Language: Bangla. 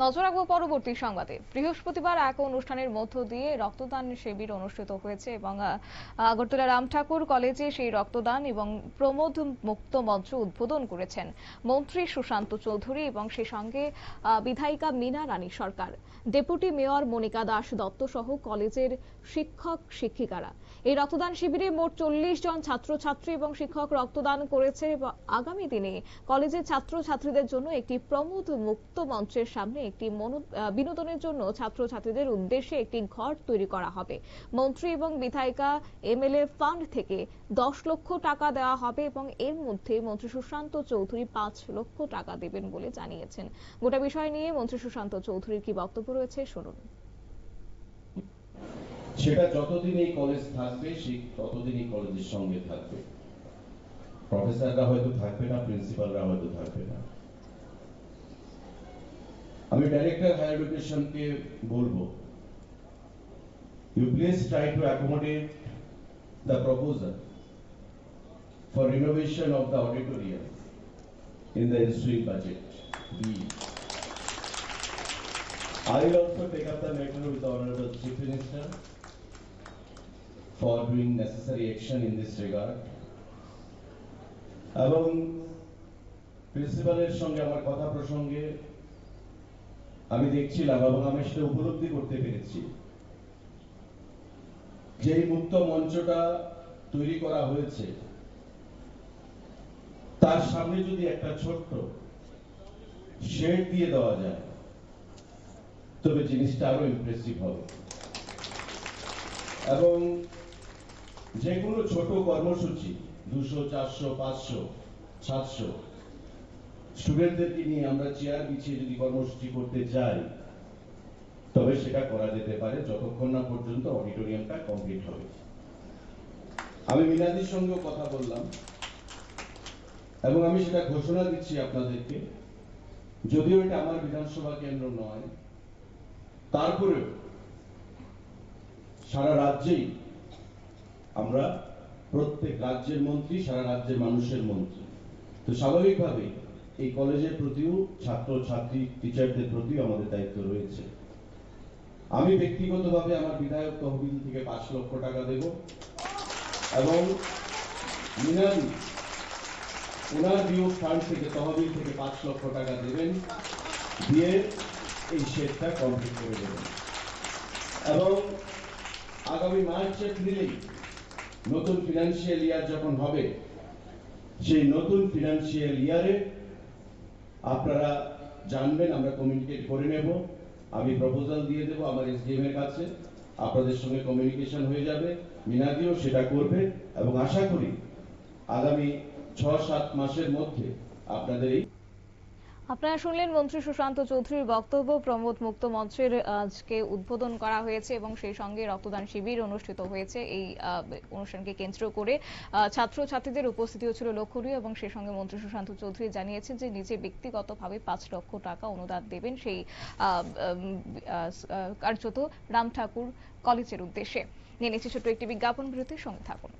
নজর রাখব পরবর্তী সংবাদে। বৃহস্পতিবার এক অনুষ্ঠানের মধ্য দিয়ে রক্তদান শিবির অনুষ্ঠিত হয়েছে এবং আগরতলা রাম ঠাকুর কলেজে সেই রক্তদান এবং প্রমোদ মুক্ত মঞ্চ উদ্বোধন করেছেন মন্ত্রী সুশান্ত চৌধুরী এবং সে সঙ্গে বিধায়িকা মীনা রানী সরকার। ডেপুটি মেয়র মনিকা দাস দত্ত সহ কলেজের শিক্ষক, শিক্ষিকারা। এই রক্তদান শিবিরে মোট চল্লিশ জন ছাত্রছাত্রী এবং শিক্ষক রক্তদান করেছে আগামী দিনে কলেজের ছাত্রছাত্রীদের জন্য একটি প্রমোদ মুক্ত মঞ্চের সামনে একটি বিনোদনের জন্য ছাত্রছাত্রীদের উদ্দেশ্যে একটি ঘর তৈরি করা হবে। মন্ত্রী এবং বিধায়িকা এমএলএ ফান্ড থেকে দশ লক্ষ টাকা দেওয়া হবে এবং এর মধ্যে মন্ত্রী সুশান্ত চৌধুরী পাঁচ লক্ষ টাকা দেবেন বলে জানিয়েছেন। গোটা বিষয় নিয়ে মন্ত্রী সুশান্ত চৌধুরীর কি বক্তব্য রয়েছে শুনুন। সেটা যতদিন এই কলেজ থাকবে, সেই ততদিন এই কলেজের সঙ্গে থাকবে। প্রফেসররা হয়তো থাকবে না প্রিন্সিপালরা হয়তো থাকবে না। আমি ডাইরেক্টর হায়ার এডুকেশনকে বলবো you please try to accommodate the proposal for renovation of the auditorium in the ensuing budget. B. I will also take up the matter with the Honorable Chief Minister for doing necessary action in this regard. এবং প্রিন্সিপালের সঙ্গে আমার কথা প্রসঙ্গে আমি দেখছিলাম এবং আমি সেটা উপলব্ধি করতে পেরেছি। যে মুক্ত মঞ্চটা তৈরি করা হয়েছে, তার সামনে যদি একটা ছোট্ট শেড দিয়ে দেওয়া যায়, তবে জিনিসটা আরও ইমপ্রেসিভ হবে। এবং যে কোনো ছোট কর্মসূচি, দুশো, চারশো, পাঁচশো, সাতশো স্টুডেন্টদেরকে নিয়ে আমরা চেয়ার বিছিয়ে যদি কর্মসূচি করতে চাই তবে সেটা করা যেতে পারে যতক্ষণ না পর্যন্ত অডিটোরিয়ামটা কমপ্লিট হবে। আমি মিনাদির সঙ্গেও কথা বললাম, এবং আমি সেটা ঘোষণা দিচ্ছি আপনাদেরকে, যদিও এটা আমার বিধানসভা কেন্দ্র নয়, তারপরেও সারা রাজ্যেই আমরা প্রত্যেক রাজ্যের মন্ত্রী, সারা রাজ্যের মানুষের মন্ত্রী। তো স্বাভাবিকভাবে এই কলেজের প্রতিও ছাত্র, ছাত্রী টিচারদের প্রতিও আমাদের দায়িত্ব রয়েছে। আমি ব্যক্তিগতভাবে আমার বিধায়ক তহবিল থেকে পাঁচ লক্ষ টাকা দেব এবং মিনাদি ওনার বিয়োগ ফান্ড থেকে, তহবিল থেকে পাঁচ লক্ষ টাকা দেবেন দিয়ে এই কমপ্লিট করে দেবেন। এবং আগামী মার্চ নতুন ফিনান্সিয়াল ইয়ার যখন হবে, সেই নতুন ফিনান্সিয়াল ইয়ারে আপনারা জানবেন, আমরা কমিউনিকেট করে নেব। আমি প্রপোজাল দিয়ে দেব আমার এসডিএম এর কাছে। আপনাদের সঙ্গে কমিউনিকেশন হয়ে যাবে। মিনাদিও সেটা করবে এবং আশা করি আগামী ছ সাত মাসের মধ্যে আপনাদের এই আপনারা শুনলেন মন্ত্রী সুশান্ত চৌধুরীর বক্তব্য। প্রমোদ মুক্ত মঞ্চের আজকে উদ্বোধন করা হয়েছে এবং সেই সঙ্গে রক্তদান শিবির অনুষ্ঠিত হয়েছে। এই অনুষ্ঠানকে কেন্দ্র করে ছাত্র ছাত্রীদের উপস্থিতিও ছিল লক্ষণীয় এবং সেই সঙ্গে মন্ত্রী সুশান্ত চৌধুরী জানিয়েছেন যে নিজে ব্যক্তিগতভাবে পাঁচ লক্ষ টাকা অনুদান দেবেন সেই কার্যত রাম ঠাকুর কলেজের উদ্দেশ্যে। নিয়ে নিচ্ছে ছোট্ট একটি বিজ্ঞাপন, বিরতির সঙ্গে থাকুন।